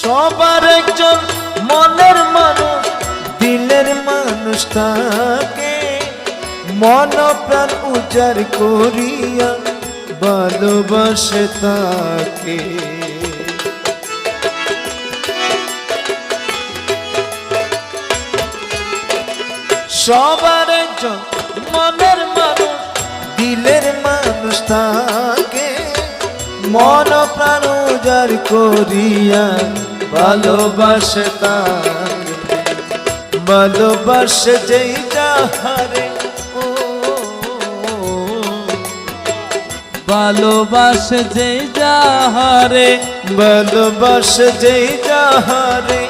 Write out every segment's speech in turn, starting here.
সবার একজন মনের মানুষ, দিলের মানুষ তাকে মন প্রাণ উজাড় করিয়া ভালোবাসে তাকে। সবার একজন মনের মানুষ, দিলের মানুষ তাকে মন প্রাণ উজাড় করিয়া ভালোবাসে তাকে ভালোবাসে যেই যাহারে। ও, ভালোবাসে যে যাহারে, ভালোবাসে যেই যাহারে,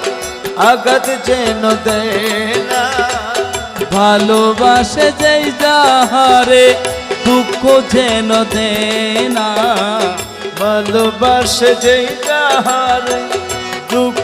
আঘাত যেন দেয় না ভালোবাসে যে যাহারে, দুঃখ যেন দে না ভালোবাসে যেই যাহারে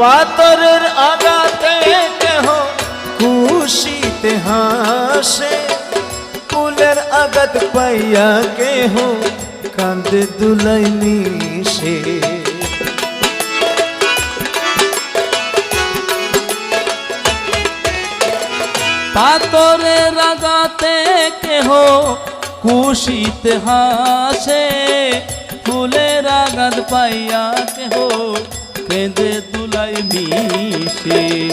পাতরের আগাতে কেহ খুশিতে হাসে। ফুলের আগাত পাইয়া কেহ কান্দে দুলাই মিশে পাতরে রাগাতে কেহ খুশিতে হাসে। ফুলের আঘাত পাইয়া কেহ কেঁদে মিশে।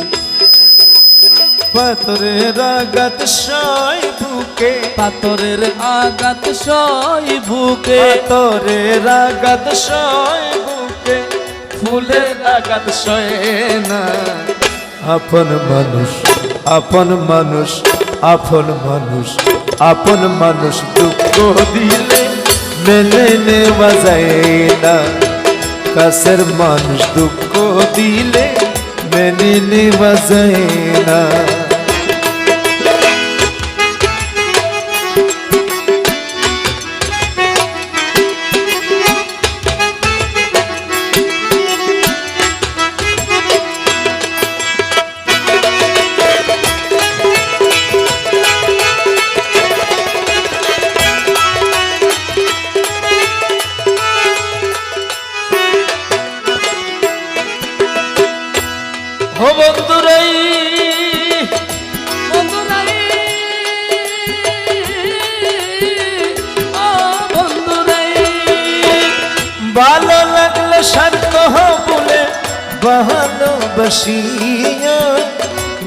পাতরের আগাত সয় বুকে। পাতরের আঘাত সই বুকে। পাতরের আগাত সয় বুকে। ফুলের আগাত সয় না। আপন মানুষ আপন মানুষ আপন মানুষ আপন মানুষ দুঃখ দিলে মেনে নেওয়া যায় না। কাছের মানুষ দুঃখ দিলে মেনে নেওয়া যায় না। ও বন্ধুরাই। ভালো লাগলে স্বার্থ বলে ভালোবাসিয়া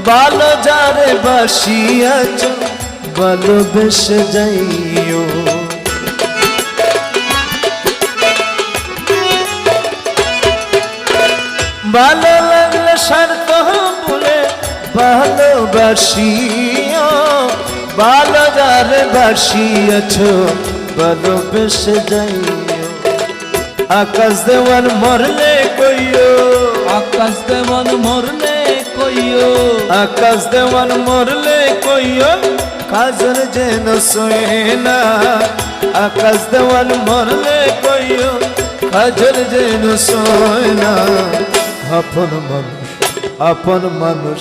ভালো যারে বাসিয়াছ ভালোবেসে যাইও। ভালো ভালোবাসিয়া ভালো যারে বাসিয়াছ ভালোবেসে যাইও আকাশ দেওয়ান মরলে কইও। আকাশ দেওয়ান মরলে কইও। আকাশ দেওয়ান মরলে কইও কাজল যেন সোয়ে না। আকাশ দেওয়ান মরলে কইও কাজল যেন সোয় না। আপন মানুষ আপন মানুষ।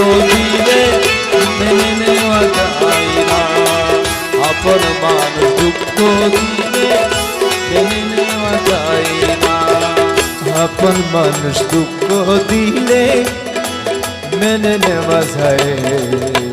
দুঃখ দিলে মেনে নেওয়া যায় না আপন দুঃখ মেনে আপন মানুষ দুঃখ দিলে মেনে নেওয়া যায়